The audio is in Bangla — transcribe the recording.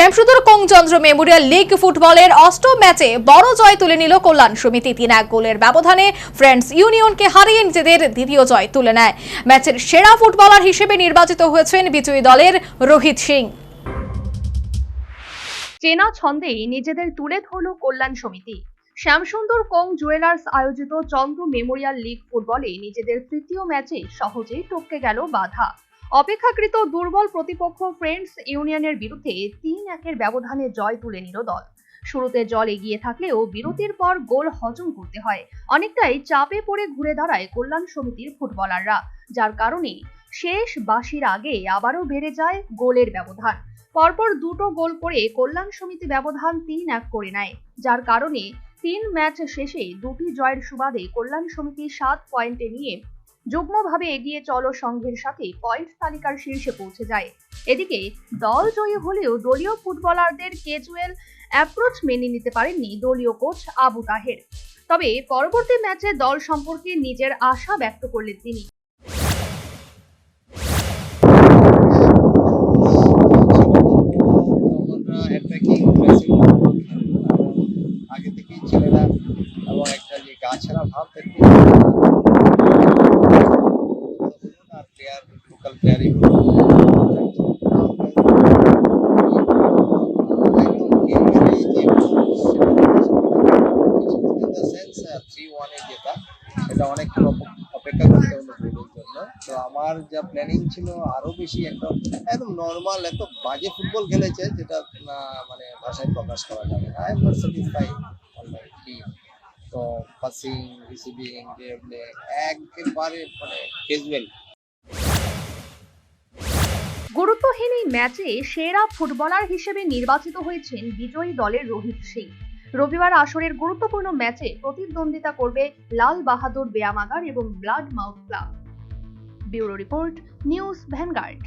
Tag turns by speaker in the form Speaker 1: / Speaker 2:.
Speaker 1: শ্যামসুন্দর কংচন্দ্র মেমোরিয়াল লিগ ফুটবলের অষ্টম ম্যাচে বড় জয় তুলে নিল কল্যাণ সমিতি। তিন এক গোলের ব্যবধানে ফ্রেন্ডস ইউনিয়নকে হারিয়ে নিজেদের দ্বিতীয় জয় তুলে নেয়। ম্যাচের সেরা ফুটবলার হিসেবে নির্বাচিত হয়েছেন বিজয়ী দলের রোহিত সিং।
Speaker 2: চেনা ছন্দেই নিজেদের তুলে ধরল কল্যাণ সমিতি। শ্যামসুন্দর কোং জুয়েলার্স আয়োজিত চন্দ্র মেমোরিয়াল লিগ ফুটবলে নিজেদের তৃতীয় ম্যাচে সহজেই টপকে গেল বাধা। অপেক্ষাকৃত দুর্বল প্রতিপক্ষ ফ্রেন্ডস ইউনিয়নের বিরুদ্ধে তিন একের ব্যবধানে জয় তুলে নিল দল। শুরুতে জল এগিয়ে থাকলেও বিরতির পর গোল হজম করতে হয়। অনেকটাই চাপে পড়ে ঘুরে দাঁড়ায় কল্যাণ সমিতির ফুটবলাররা, যার কারণে শেষ বাসির আগে আবারও বেড়ে যায় গোলের ব্যবধান। পরপর দুটো গোল করে কল্যাণ সমিতি ব্যবধান তিন এক করে নেয়, যার কারণে তিন ম্যাচ শেষে দুটি জয়ের সুবাদে কল্যাণ সমিতি সাত পয়েন্টে নিয়ে যুগ্মভাবে এগিয়ে চলো সংঘের সাথে পয়েন্ট তালিকার শীর্ষে পৌঁছে যায়। এদিকে, দল জয়ী হলেও দলীয় ফুটবলারদের কেজুয়াল অ্যাপ্রোচ মেনে নিতে পারেননি দলীয় কোচ আবু তাহের। তবে পরবর্তী ম্যাচে দল সম্পর্কে নিজের আশা ব্যক্ত করলেন তিনি।
Speaker 3: আগে থেকেই ছেলেরা এবং একটা যে ভাব আর প্লেয়ার লোকাল প্লেয়ারই অপেক্ষা হলো জন্য তো আমার যা প্ল্যানিং ছিল আরও বেশি একদম একদম বাজে ফুটবল খেলেছে যেটা মানে ভাষায় করা তো একেবারে মানে
Speaker 2: গুরুত্বহীন এই ম্যাচে সেরা ফুটবলার হিসেবে নির্বাচিত হয়েছেন বিজয়ী দলের রোহিত সিং। রবিবার আসরের গুরুত্বপূর্ণ ম্যাচে প্রতিদ্বন্দ্বিতা করবে লাল বাহাদুর ব্যায়ামাগার এবং blood mouth club. Bureau report, news vanguard.